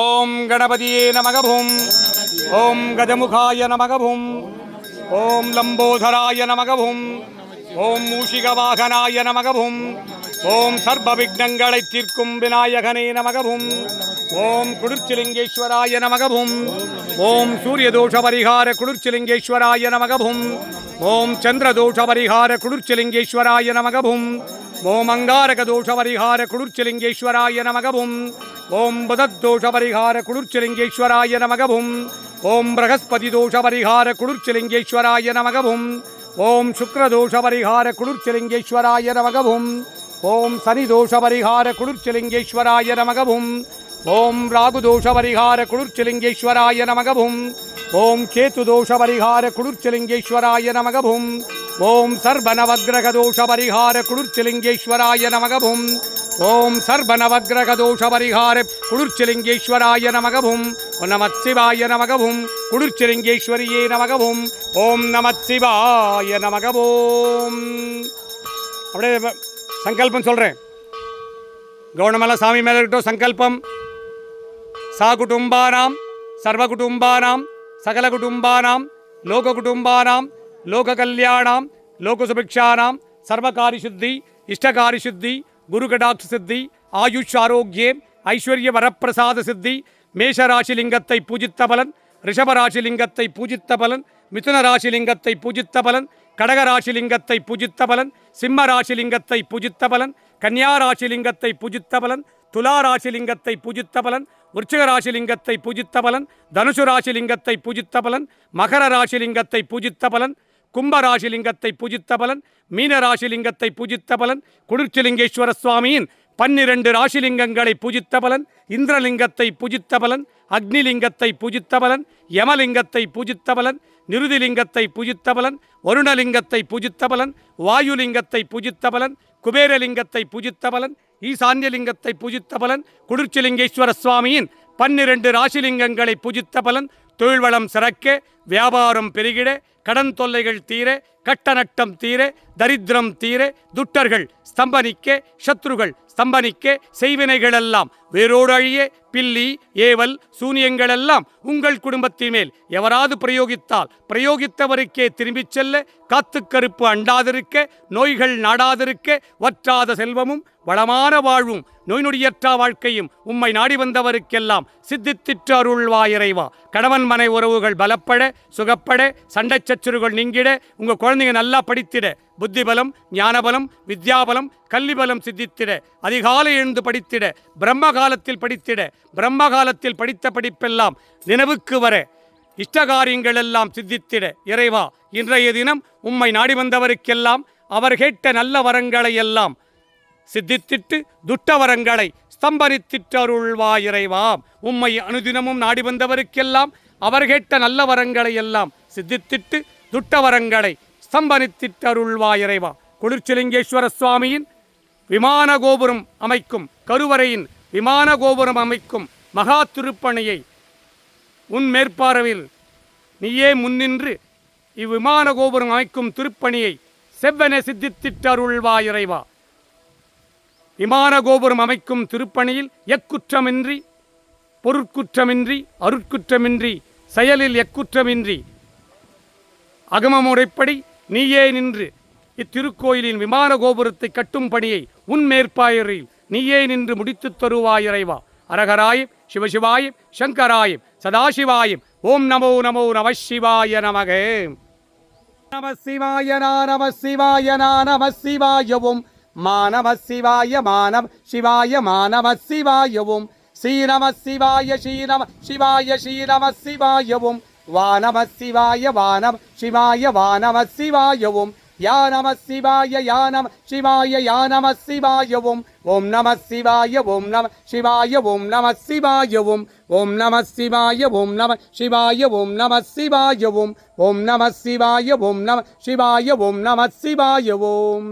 ஓம் கணபதியே நமகபும். ஓம் கஜமுகாய நமகபும். ஓம் லம்போதராய நமகபும். ஓம் மூஷிகவாகனாய நமகபும். ஓம் சர்வ விக்னங்களை தீர்க்கும் விநாயகனே நமகபும். ஓம் குளிர்ச்சிலிங்கேஸ்வராய நமகபும். ஓம் சூரியதோஷ பரிகார குளிர்ச்சிலிங்கேஸ்வராய நமகபும். ஓம் சந்திரதோஷ பரிகார குளிர்ச்சிலிங்கேஸ்வராய நமகபும். ஓம் அங்காரக தோஷ பரிகார குளிர்ச்சலிங்கேஸ்வராய நமகவும். ஓம் புதத்தோஷ பரிகார குளிர்ச்சலிங்கேஸ்வராய நமகவும். ஓம் பிரகஸ்பதி தோஷ பரிகார குளிர்ச்சலிங்கேஸ்வராய நமகவும். ஓம் சுக்ரதோஷ பரிகார குளிர்ச்சலிங்கேஸ்வராய நமகவும். ஓம் சனிதோஷ பரிகார குளிர்ச்சலிங்கேஸ்வராய நமகவும். ஓம் ராகுதோஷ பரிகார குளிர்ச்சலிங்கேஸ்வராய நமகவும். ஓம் கேத்து தோஷ பரிகார குளிர்ச்சலிங்கேஸ்வராய நமகவும். ஓம் சர்வ பரிகார குளிர்ச்சிலிங்கேஸ்வராய நமகவும் ஓம் சர்வ பரிகார குளிர்ச்சிலிங்கேஸ்வராய நமகவும் நமச்சிவாய நமத் நமகவும் குளிர்ச்சிலிங்கேஸ்வரியே நமகவும் ஓம் நமச்சிவாய நமகவும் அப்படியே சங்கல்பம் சொல்கிறேன் கவனமெல்லாம் சாமி மேலே இருக்கட்டும் சங்கல்பம். சா குடும்பானாம் சர்வ குடும்பானாம் சகல குடும்பானாம் லோக குடும்பானாம் லோக கல்யாணாம் சர்வகாரிசுத்தி இஷ்டகாரிசுத்தி சர்வகாரி குரு கடாட்ச சித்தி ஆயுஷ் ஆரோக்கியே ஐஸ்வர்ய வரப்பிரசாத சித்தி மேஷராசி லிங்கத்தை பூஜித்த பலன் ரிஷபராசி லிங்கத்தை பூஜித்த பலன் மிதுன ராசி லிங்கத்தை பூஜித்த பலன் கடக லிங்கத்தை பூஜித்த பலன் சிம்ம ராசி லிங்கத்தை பூஜித்த பலன் கன்னியா ராசி லிங்கத்தை பூஜித்த பலன் துலா ராசி லிங்கத்தை பூஜித்த பலன் விருச்சிக ராசி லிங்கத்தை பூஜித்த பலன் தனுசு ராசி லிங்கத்தை பூஜித்த பலன் மகர ராசி லிங்கத்தை பூஜித்த பலன் கும்பராசிலிங்கத்தை பூஜித்த பலன் மீனராசிலிங்கத்தை பூஜித்த பலன் குளிர்ச்சிலிங்கேஸ்வர சுவாமியின் பன்னிரண்டு ராசிலிங்கங்களை பூஜித்த பலன் இந்திரலிங்கத்தை பூஜித்த பலன் அக்னிலிங்கத்தை பூஜித்த பலன் யமலிங்கத்தை பூஜித்த பலன் நிருதிலிங்கத்தை பூஜித்த பலன் வருணலிங்கத்தை பூஜித்த பலன் வாயுலிங்கத்தை பூஜித்த பலன் குபேரலிங்கத்தை பூஜித்த பலன் ஈசான்யலிங்கத்தை பூஜித்த பலன் குளிர்ச்சிலிங்கேஸ்வர சுவாமியின் பன்னிரண்டு ராசிலிங்கங்களை பூஜித்த பலன் தொழில் வளம் சிறக்க வியாபாரம் பெருகிட கடன் தொல்லைகள் தீர கட்ட நட்டம் தீர தரித்திரம் தீர துட்டர்கள் ஸ்தம்பனிக்க சத்ருகள் ஸ்தம்பனிக்க செய்வினைகளெல்லாம் வேரோடு அழிய பில்லி ஏவல் சூனியங்களெல்லாம் உங்கள் குடும்பத்தின் மேல் எவராது பிரயோகித்தால் பிரயோகித்தவருக்கே திரும்பிச் செல்ல காத்து கருப்பு அண்டாதிருக்க நோய்கள் நாடாதிருக்க வற்றாத செல்வமும் வளமான வாழ்வும் நோய் நொடியற்றா வாழ்க்கையும் உம்மை நாடி வந்தவருக்கெல்லாம் சித்தித்திற்று அருள்வாயிறைவா கணவன் மனை உறவுகள் பலப்பட சுகப்பட சண்டை சச்சுறுகள் நீங்கிட உங்க குழந்தைங்க நல்லா படித்திட. புத்திபலம் ஞானபலம் வித்யாபலம் கல்விபலம் சித்தித்திட. அதிகாலை எழுந்து படித்திட. பிரம்ம காலத்தில் படித்திட. பிரம்ம காலத்தில் படித்த படிப்பெல்லாம் நினைவுக்கு வர. இஷ்டகாரியங்கள் எல்லாம் சித்தித்திட. இறைவா இன்றைய தினம் உம்மை நாடி வந்தவருக்கெல்லாம் அவர் கேட்ட நல்ல வரங்களை எல்லாம் சித்தித்திட்டு துட்ட வரங்களை ஸ்தம்பனித்திட்டு இறைவாம் உம்மை அனுதினமும் நாடி வந்தவருக்கெல்லாம் அவர் கேட்ட நல்ல வரங்களை எல்லாம் சித்தித்திட்டு துட்ட வரங்களை ஸ்தம்பனித்திட்டு இறைவா குளிர்ச்சிலிங்கேஸ்வர சுவாமியின் விமான கோபுரம் அமைக்கும் கருவறையின் விமான கோபுரம் அமைக்கும் மகா திருப்பணியை உன் மேற்பார்வையில் நீயே முன்னின்று இவ்விமான கோபுரம் அமைக்கும் திருப்பணியை செவ்வென சித்தித்திட்டு இறைவா விமான கோபுரம் அமைக்கும் திருப்பணியில் எக்குற்றமின்றி பொருட்குற்றமின்றி அருட்குற்றமின்றி செயலில் எக்குற்றமின்றி அகமமுறைப்படி நீயே நின்று இத்திருக்கோயிலின் விமான கோபுரத்தை கட்டும் பணியை உன் மேற்பாயரில் நீயே நின்று முடித்துத் தருவாய் இறைவா. அரகராயம் சிவசிவாயம் சங்கராயம் சதாசிவாயம் ஓம் நமோ நமோ நம சிவாய நமக. நம சிவாய நம சிவாய நம சிவாயவும். மானவ சிவாய மானவ சிவாய மானவ சிவாயவும். ஸ்ரீநம சிவாய ஸ்ரீநம சிவாய ஸ்ரீநம சிவாயவும். வானம சிவாய வானம் சிவாய வானம சிவாயவும் யா நம சிவாய யா நம சிவாய யா நம சிவாயவும் ஓம் நம சிவாய ஓம் நம சிவாய ஓம் நம சிவாயவும் ஓம் நம சிவாய ஓம் நம சிவாய ஓம் நம சிவாயவும் ஓம் நம சிவாய ஓம் நம சிவாய ஓம் நம சிவாயவும்